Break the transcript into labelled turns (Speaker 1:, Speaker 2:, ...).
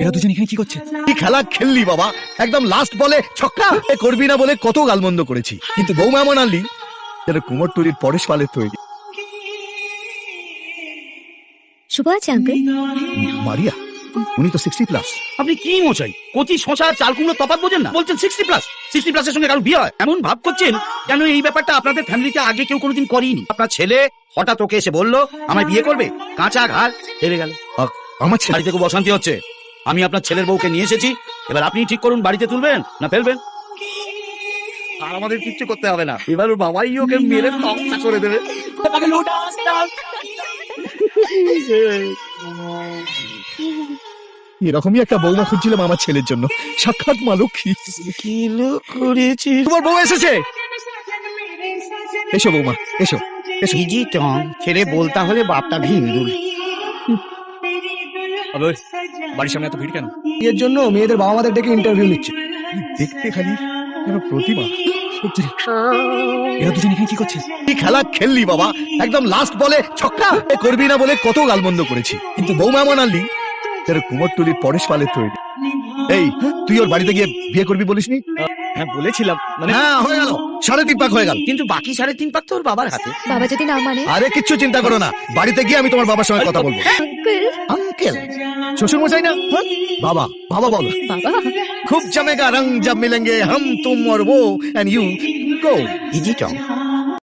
Speaker 1: এরা দুজন এখানে কি করছে?
Speaker 2: কি খেলা খেললি বাবা? একদম লাস্ট বলে ছক্কা। এ করবি না বলে কত গালমন্দ করেছি। কিন্তু বৌমা এমন আনলি যেন কুমোরটুলির পরেশ পালের তৈরি।
Speaker 3: শুভ আছে আঙ্কেল
Speaker 2: মারিয়া উনি তো সিক্সটি প্লাস
Speaker 1: আপনি কি মশাই কচি শশা চাল কুমড়ো তফাৎ বোঝেন না? বলছেন সিক্সটি প্লাস সিক্সটি প্লাসের সঙ্গে কারও বিয়ে হয়? এমন ভাব করছেন কেন এই ব্যাপারটা আপনাদের ফ্যামিলিতে আগে কেউ কোনোদিন করেনি আপনার ছেলে হঠাৎ ওকে এসে বলল আমায় বিয়ে করবে? কাঁচা ঘাট হেরে গেল।
Speaker 2: আমার ছেলে
Speaker 1: বাড়িতে খুব অশান্তি হচ্ছে। আমি আপনার ছেলের বউকে নিয়ে এসেছি। এবার আপনি ঠিক করুন বাড়িতে তুলবেন না ফেলবেন? আর আমাদের কিচ্ছু করতে হবে না। এবার ওর বাবাই ওকে মেরে তক্তা করে দেবে।
Speaker 2: এরকমই একটা বৌমা খুঁজছিলাম আমার ছেলের জন্য। সাক্ষাৎ মা লক্ষ্মী
Speaker 1: কি করেছি
Speaker 2: তোমার বউ এসেছে? এসো বৌমা এসো এসো।
Speaker 1: ছেলে বলতা হলে বাপটা ভিন্দুল বাড়ির সামনে এত ভিড় কেন?
Speaker 4: এর জন্য মেয়েদের বাবা মাদের ডেকে ইন্টারভিউ নিচ্ছে।
Speaker 2: দেখতে খালি যেন প্রতিমা। সত্যি
Speaker 1: এরা দুজন এখানে কি করছে?
Speaker 2: কি খেলা খেললি বাবা? একদম লাস্ট বলে ছক্কা। করবি না বলে কত গালমন্দ করেছি। কিন্তু বৌমা আনলি যেন কুমোরটুলির পরেশ পালের তৈরি এই তুই ওর বাড়িতে গিয়ে বিয়ে করবি বলিসনি?
Speaker 1: হ্যাঁ বলেছিলাম। মানে
Speaker 2: হ্যাঁ হয়ে গেল। সাড়ে তিন পাক হয়ে গেল।
Speaker 1: কিন্তু বাকি সাড়ে তিন পাক তো ওর বাবার হাতে।
Speaker 3: বাবা যদি না মানে?
Speaker 2: আরে কিচ্ছু চিন্তা করো না। বাড়িতে গিয়ে আমি তোমার বাবার সঙ্গে কথা বলব।
Speaker 3: আঙ্কেল?
Speaker 2: শ্বশুর মশাই না? হ্যাঁ? বাবা বাবা বলো। খুব জমেগা রং জব মিলেঙ্গে হাম তুম আর ও এন্ড ইউ গো
Speaker 1: ইজি চং